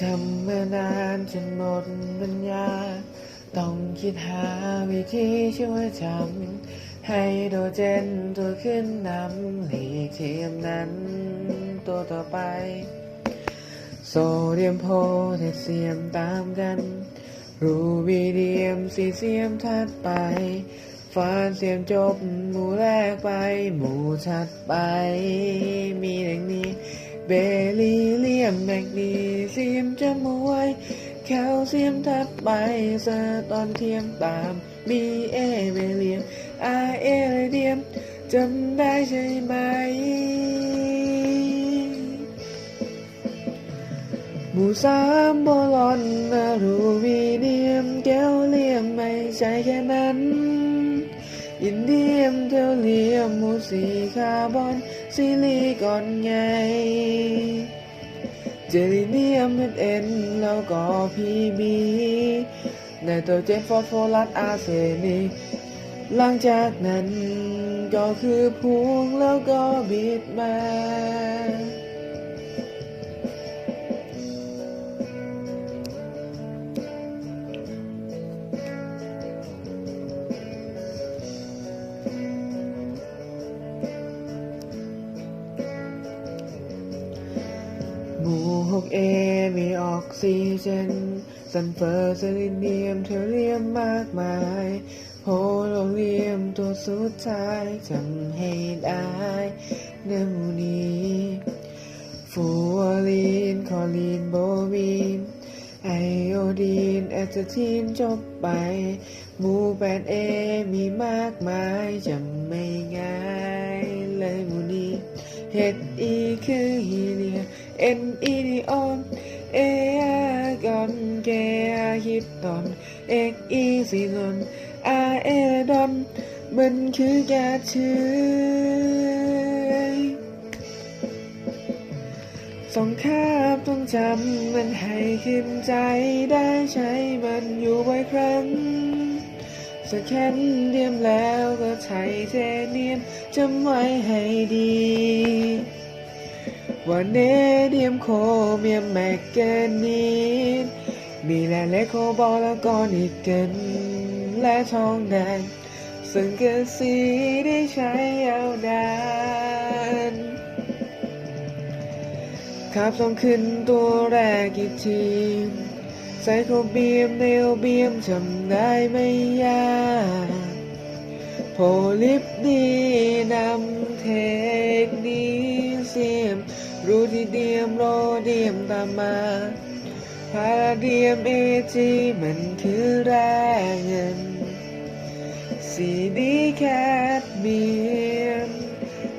ทำมานานจนหมดปัญญา ต้องคิดหาวิธีช่วยทำให้โดเจนตัวขึ้นนำหลีกเทียมนั้นตัวต่อไป โซเดียมโพแทสเซียมตามกัน รูบีเดียมซีเซียมถัดไป ฟานเสียมจบหมู่แรกไป หมู่ถัดไป มีดังนี้ เบลีเลียมแมกนีเซียมจำเอาไว้แคลเซียมถัดไปสะตอนเทียมตาม มีเอเบเลียมอาเอเรเดียมจำได้ใช่ไหม หมู่สามโบลอนนารูวีเนียมแก้วเลียมไม่ใช่แค่นั้นอินเดียมเทลเลียมหมูสีคาร์บอนซิลิคอนไงเจลิเนียมเเอ็นแล้วก็พีบีไนโตรเจนฟอสฟอรัสอาร์เซนิกหลังจากนั้นก็คือพวงแล้วก็บิดมา กเอมีออกซิเจนซัลเฟอร์เซลิเนียมเทเรียมมากมายโพโลเรียมตัวสุดท้ายจำให้ได้เนื้อมูนีฟูวอลีน คอลีน โบวีน ไอโอดีน แอสเทีนจบไป มูแปดเอมีมากมายจำไม่ง่ายเลยมูนีเฮดอีคือฮีเลีย N E D on A กอนเกอาฮิตตอน X E ซีนอน R A ดอนมันคือแกาเชื้อสองคาบต้องจำมันให้ขึ้นใจได้ใช้มันอยู่บ่อยครั้งสแค้นเดียมแล้วก็ไทเทเนียมจำไว้ให้ดี ว่าเนเดียมโคเมียมแมกแกนีนมีแร่เล็กโคบอลและก็นิกเกิลและทองแดงซึ่งเกิดสีได้ใช้ยาวนานขับส่งขึ้นตัวแรกอีกทีไซโคเบียมเนลเบียมจำได้ไม่ยากโพลิปดีนำเทคนีเซียม รูทิเดียมโรเดียมตามมาพาราเดียมเอจีมันคือแร่เงิน สีดีแคดเมียม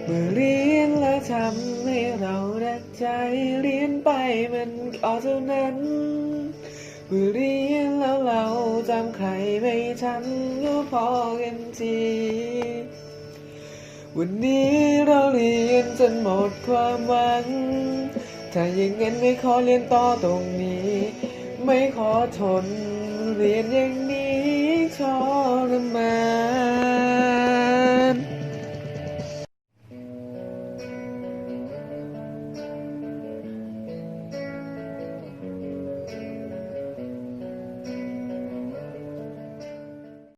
เมื่อเรียนแล้วทำให้เราดักใจเรียนไปมันก็เท่านั้นเมื่อเรียนแล้วเราจำใครไม่ทันก็พอกันที วันนี้เราเรียนจนหมดความหวัง ถ้าอย่างนั้นไม่ขอเรียนต่อตรงนี้ ไม่ขอทน เรียนอย่างนี้ทรมาน